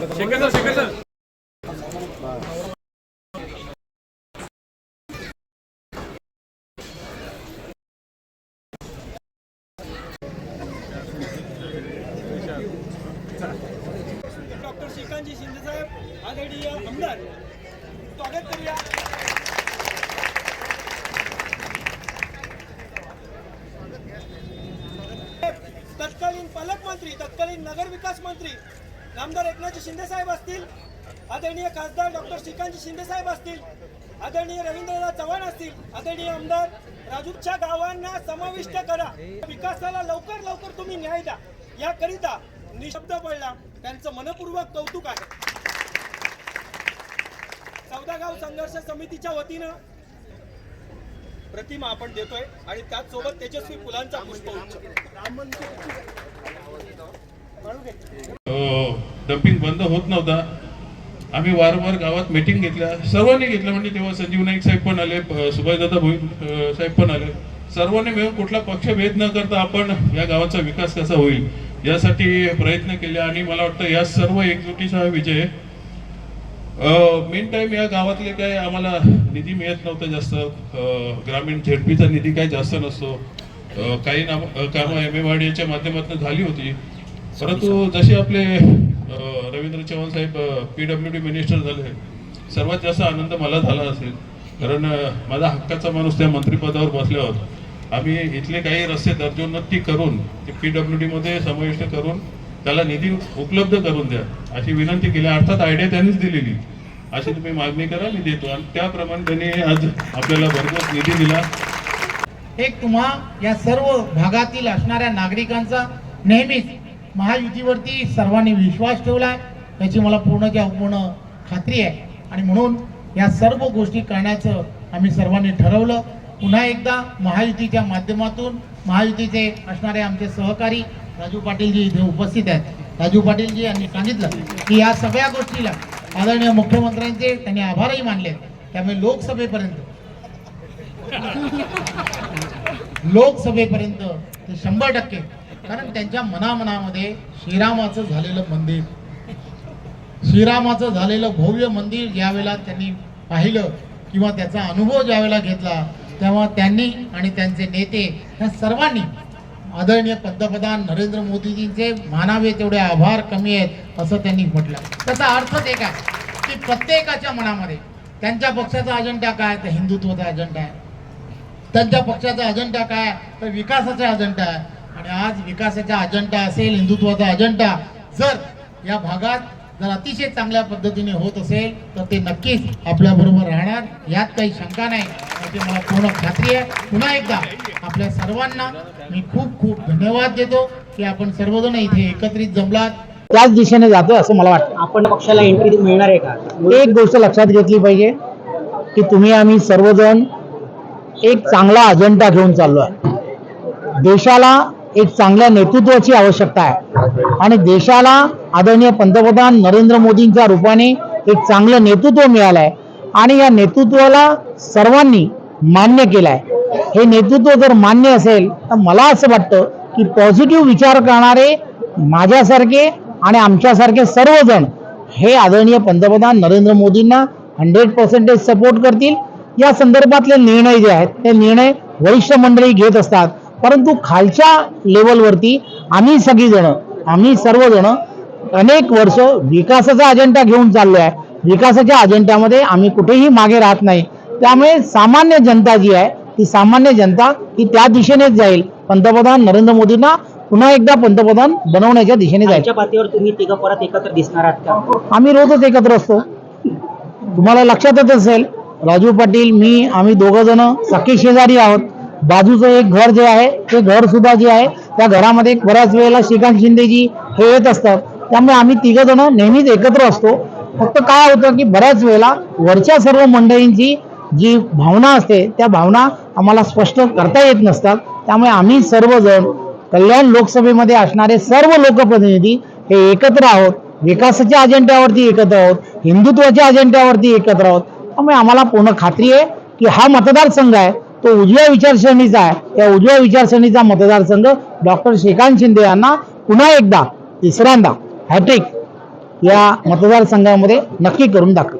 Doctor श्रीकांतजी Shinde साहेब आमदार स्वागत करूया. तत्कालीन पालकमंत्री तत्कालीन नगर विकास मंत्री नामदार एकनाथजी शिंदे साहेब असतील आदरणीय खासदार डॉक्टर श्रीकांतजी शिंदे साहेब असतील आदरणीय रवींद्रनाथ चव्हाण असतील आदरणीय आमदार राजूच्या गावांना समाविष्ट करा. विकासाला लवकर लवकर तुम्ही न्याय द्या. याकरिता निशब्द पडला. त्यांचं मनपूर्वक कौतुक आहे. चौदागाव संघर्ष समितीच्या वतीनं प्रतिमा आपण देतोय आणि त्याचसोबत तेजस्वी फुलांचा पुष्पगुच्छ डम्पिंग बंद होत नव्हता. आम्ही वारंवार गावात मीटिंग घेतल्या. सर्वांनी घेतलं म्हणजे तेव्हा संजीव नाईक साहेब पण आले सुभाषदादा भोईर साहेब पण आले. सर्वांनी मिळून कुठला पक्षभेद न करता आपण या गावाचा विकास कसा होईल यासाठी प्रयत्न केले. आणि मला वाटतं या सर्व एकजुटीचा हा विजय मेन टाइम या गावातले काय आम्हाला निधी मिळत नव्हता जास्त. ग्रामीण झेडपीचा निधी काय जास्त नसतो. काही नाम कामं एम एम माध्यमातून झाली होती. परंतु जसे आपले रवींद्र चव्हाण साहेब पी डब्ल्यू डी मिनिस्टर झाले. सर्वात जास्त आनंद मला झाला असेल. कारण माझा हक्काचा माणूस त्या मंत्रिपदावर बसल्यावर आम्ही इथले काही रस्ते दर्जोन्नती करून ते पी डब्ल्यू डीमध्ये समाविष्ट करून त्याला निधी उपलब्ध करून द्या अशी विनंती केली. अर्थात आयडिया त्यांनीच दिलेली. अशी तुम्ही मागणी करा मी देतो. आणि त्याप्रमाणे त्यांनी आज आपल्याला भरपूर निधी दिला. एक तुम्हा या सर्व भागातील असणाऱ्या नागरिकांचा नेहमीच महायुतीवरती सर्वांनी विश्वास ठेवलाय त्याची मला पूर्णच्या पूर्ण खात्री आहे. आणि म्हणून या सर्व गोष्टी करण्याचं आम्ही सर्वांनी ठरवलं. पुन्हा एकदा महायुतीच्या माध्यमातून महायुतीचे असणारे आमचे सहकारी राजू पाटीलजी इथे उपस्थित आहेत. राजू पाटीलजी यांनी सांगितलं की या सगळ्या गोष्टीला आदरणीय मुख्यमंत्र्यांचे त्यांनी आभारही मानले त्यामुळे लोकसभेपर्यंत लोकसभेपर्यंत ते शंभर टक्के कारण त्यांच्या मनामनामध्ये श्रीरामाचं झालेलं मंदिर श्रीरामाचं झालेलं भव्य मंदिर ज्यावेळेला त्यांनी पाहिलं किंवा त्याचा अनुभव ज्यावेळेला घेतला तेव्हा त्यांनी आणि त्यांचे नेते ह्या सर्वांनी आदरणीय पंतप्रधान नरेंद्र मोदीजींचे मानावे तेवढे आभार कमी आहेत असं त्यांनी म्हटलं. त्याचा अर्थच एक आहे की प्रत्येकाच्या मनामध्ये त्यांच्या पक्षाचा अजेंडा काय? तर हिंदुत्वाचा अजेंडा आहे. त्यांच्या पक्षाचा अजेंडा काय? तर विकासाचा अजेंडा आहे. आणि आज विकासाचा अजेंडा असेल हिंदुत्वाचा अजेंडा जर या भागात जर अतिशय चांगल्या पद्धतीने होत असेल तर ते नक्कीच आपल्या बरोबर राहणार. यात काही शंका नाही. याची मला पूर्ण खात्री आहे. पुन्हा एकदा आपल्या सर्वांना मी खूप खूप धन्यवाद देतो की आपण सर्वजण इथे एकत्रित जमलात. त्याच दिशेने जातोय असं मला वाटतं. आपण पक्षाला एंट्री मिळणार आहे का? एक गोष्ट लक्षात घेतली पाहिजे की तुम्ही आम्ही सर्वजण एक चांगला अजेंडा घेऊन चाललो आहे देशाला एक चांगल्या नेतृत्वाची आवश्यकता आहे. आणि देशाला आदरणीय पंतप्रधान नरेंद्र मोदींच्या रूपाने एक चांगलं नेतृत्व मिळालं आहे आणि या नेतृत्वाला सर्वांनी मान्य केलं आहे हे नेतृत्व जर मान्य असेल तर मला असं वाटतं की पॉझिटिव्ह विचार करणारे माझ्यासारखे आणि आमच्यासारखे सर्वजण हे आदरणीय पंतप्रधान नरेंद्र मोदींना हंड्रेड पर्सेंटेज सपोर्ट करतील. या संदर्भातले निर्णय जे आहेत ते निर्णय वरिष्ठ मंडळी घेत असतात. परंतु खालच्या लेवलवरती आम्ही सगळीजण आम्ही सर्वजण अनेक वर्ष विकासाचा अजेंडा घेऊन चाललो आहे विकासाच्या अजेंड्यामध्ये आम्ही कुठेही मागे राहत नाही. त्यामुळे सामान्य जनता जी आहे ती सामान्य जनता ही त्या दिशेनेच जाईल. पंतप्रधान नरेंद्र मोदींना पुन्हा एकदा पंतप्रधान बनवण्याच्या दिशेने जाईल. पातळीवर तुम्ही तिघं परत एकत्र दिसणार आहात का? आम्ही रोजच एकत्र असतो. तुम्हाला लक्षात येत असेल राजू पाटील मी आम्ही दोघं जण सखी शेजारी आहोत. बाजूचं एक घर जे आहे ते घर सुद्धा जे आहे त्या घरामध्ये बऱ्याच वेळेला श्रीकांत शिंदेजी हे येत असतात. त्यामुळे आम्ही तिघं जण नेहमीच एकत्र असतो. फक्त काय होतं की बऱ्याच वेळेला वरच्या सर्व मंडळींची जी भावना असते त्या भावना आम्हाला स्पष्ट करता येत नसतात. त्यामुळे आम्ही सर्वजण कल्याण लोकसभेमध्ये असणारे सर्व लोकप्रतिनिधी हे एकत्र आहोत. विकासाच्या अजेंड्यावरती एकत्र आहोत. हिंदुत्वाच्या अजेंड्यावरती एकत्र आहोत. त्यामुळे आम्हाला पूर्ण खात्री आहे की हा मतदारसंघ आहे. तो उजव्या विचारसरणीचा आहे. त्या उजव्या विचारसरणीचा मतदारसंघ डॉक्टर श्रीकांत शिंदे यांना पुन्हा एकदा तिसऱ्यांदा हॅट्रिक या मतदारसंघामध्ये नक्की करून दाखवू.